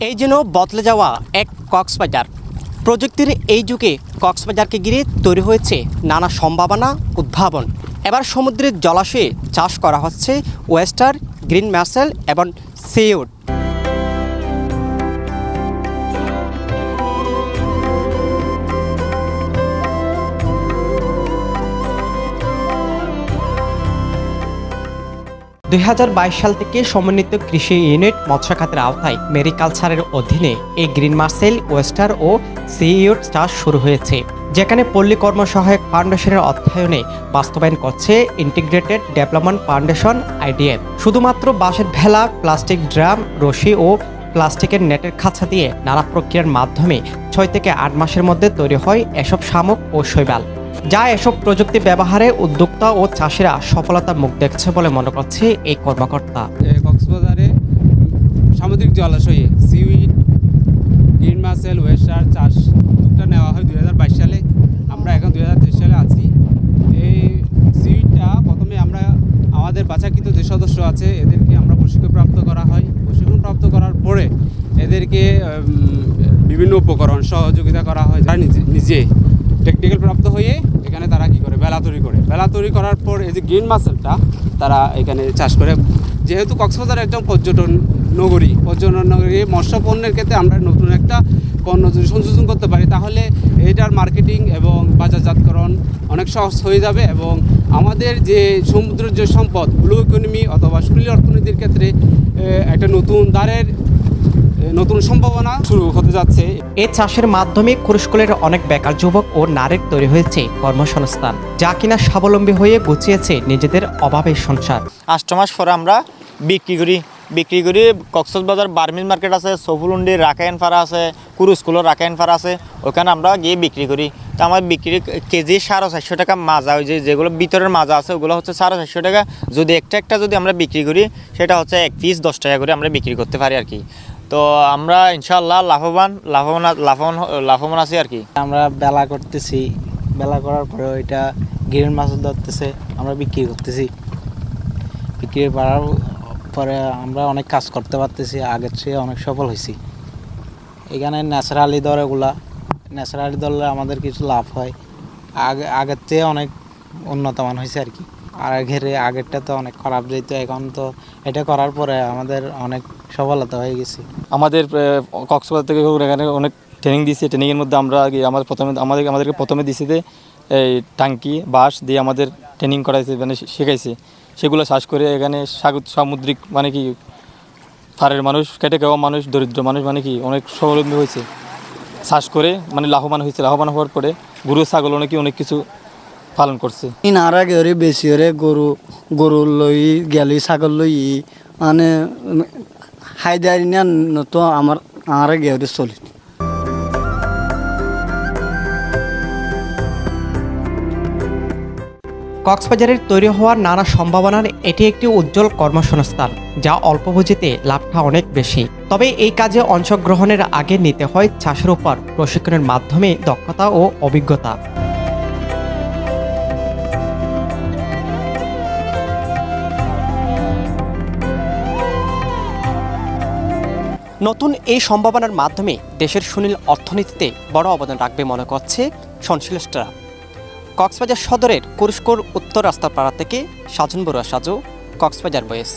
এই জন্য বদলে যাওয়া এক কক্সবাজার। প্রযুক্তির এই যুগে কক্সবাজারকে ঘিরে তৈরি হয়েছে নানা সম্ভাবনা, উদ্ভাবন। এবার সমুদ্রের জলাশয়ে চাষ করা হচ্ছে ওয়েস্টার, গ্রিন ম্যাসেল এবং সিউড দুই সাল থেকে সমন্বিত কৃষি ইউনিট মৎস্য খাতের আওতায় মেরিকালচারের অধীনে এই গ্রিন মার্সেল, ওয়েস্টার ও সিইউট চাষ শুরু হয়েছে, যেখানে পল্লী কর্ম সহায়ক ফাউন্ডেশনের অর্থায়নে বাস্তবায়ন করছে ইন্টিগ্রেটেড ডেভেলপমেন্ট ফাউন্ডেশন, আইডিএফ। শুধুমাত্র বাঁশের ভেলা, প্লাস্টিক ড্রাম, রশি ও প্লাস্টিকের নেটের খাঁচা দিয়ে নানা প্রক্রিয়ার মাধ্যমে ছয় থেকে আট মাসের মধ্যে তৈরি হয় এসব শামুক ও শৈবাল। যা এসব প্রযুক্তি ব্যবহারে উদ্যোক্তা ও চাষিরা সফলতার মুখ দেখছে বলে মনে করছে এই কর্মকর্তা। কক্সবাজারে সামুদ্রিক জলাশয়ে সিউইড, গ্রিন মাসেল ওয়েস্টার চাষ উদ্যোগটা নেওয়া হয় দুই হাজার বাইশ সালে। আমরা এখন দুই হাজার তেইশ সালে আছি। এই সিউইডটা প্রথমে আমরা আমাদের বাছাকৃত যে সদস্য আছে, এদেরকে আমরা প্রশিক্ষণপ্রাপ্ত করা হয়। প্রশিক্ষণপ্রাপ্ত করার পরে এদেরকে বিভিন্ন উপকরণ সহযোগিতা করা হয়। নিজে নিজে টেকনিক্যাল প্রাপ্ত হয়ে এখানে তারা কি করে বেলা তৈরি করে। বেলা তৈরি করার পর এই যে গ্রিন মাসেলটা তারা এখানে চাষ করে। যেহেতু কক্সবাজার একদম পর্যটন নগরী পর্যটন নগরী মৎস্য পণ্যের ক্ষেত্রে আমরা নতুন একটা পণ্য যদি সংযোজন করতে পারি, তাহলে এটার মার্কেটিং এবং বাজারজাতকরণ অনেক সহজ হয়ে যাবে এবং আমাদের যে সমুদ্রের যে সম্পদ ব্লু ইকোনমি অথবা সুনীল অর্থনীতির ক্ষেত্রে একটা নতুন দ্বারের নতুন সম্ভাবনা শুরু হতে যাচ্ছে। এই চাষের মাধ্যমে কুরুশকুলের অনেক বেকার যুবক ও নারীর তৈরি হয়েছে কর্মসংস্থান যা কিনা স্বাবলম্বী হয়ে গুছিয়েছে নিজেদের অভাবের সংসার। আষ্ট মাস পরে আমরা বিক্রি করি। বিক্রি করি কক্সবাজার বার্মিল মার্কেট আছে সফুলুন্ডি রাকায়ন ফাড়া আছে কুরু স্কুলের রাকায়ন ফাড়া আছে ওখানে আমরা গিয়ে বিক্রি করি। তো আমার বিক্রি কেজি সাড়ে চারশো টাকা মাজা ওই যে যেগুলো ভিতরের মাজা আছে ওগুলো হচ্ছে সাড়ে চারশো টাকা। যদি একটা একটা যদি আমরা বিক্রি করি সেটা হচ্ছে এক পিস দশ টাকা করে আমরা বিক্রি করতে পারি আর কি। তো আমরা ইনশাল্লাহ লাভবান লাভবান লাভবান লাভবান আছি আর কি। আমরা বেলা করতেছি। বেলা করার পরে ওইটা গ্রিন মাছ ধরতেছে, আমরা বিক্রি করতেছি। বিক্রি করার পরে আমরা অনেক কাজ করতে পারতেছি, আগের চেয়ে অনেক সফল হয়েছি। এখানে ন্যাচারালি দর এগুলা, ন্যাচারালি ধরলে আমাদের কিছু লাভ হয়। আগে আগের চেয়ে অনেক উন্নতমান হয়েছে আর কি। আর আগের আগেরটা তো অনেক খারাপ যেত এখন তো এটা করার পরে আমাদের অনেক সফলতা হয়ে গেছে। আমাদের কক্সবাজার থেকে এখানে অনেক ট্রেনিং দিয়েছে। ট্রেনিংয়ের মধ্যে আমরা আগে আমাদের প্রথমে, আমাদের আমাদেরকে প্রথমে দিয়েছে যে, এই টাঙ্কি, বাঁশ দিয়ে আমাদের ট্রেনিং করাইছে মানে শেখাইছে। সেগুলো শ্বাস করে এখানে সামুদ্রিক মানে কি ফারের মানুষ, কেটে খাওয়া মানুষ, দরিদ্র মানুষ মানে কি, অনেক স্বাবলম্বী হয়েছে। শ্বাস করে মানে লাভবান হয়েছে। লাভবান হওয়ার পরে গরু, ছাগল অনেক কিছু পালন করছে। ইনার আগে ওরে বেশি ওরে গরু গরু লই গেলি ছাগল লই মানে হায়দারি না তো আমার আর আগে ওরে চলি কক্সবাজারের তৈরি হওয়ার নানা সম্ভাবনার এটি একটি উজ্জ্বল কর্মসংস্থান যা অল্প পুঁজিতে লাভটা অনেক বেশি। তবে এই কাজে অংশগ্রহণের আগে নিতে হয় চাষের উপর প্রশিক্ষণের মাধ্যমে দক্ষতা ও অভিজ্ঞতা। নতুন এই সম্ভাবনার মাধ্যমে দেশের সুনীল অর্থনীতিতে বড় অবদান রাখবে মনে করছে সংশ্লিষ্টরা কক্সবাজার সদরের কুরস্কোর উত্তর রাস্তাপাড়া থেকে সাজন বড়ুয়া সাজু, কক্সবাজার বয়েস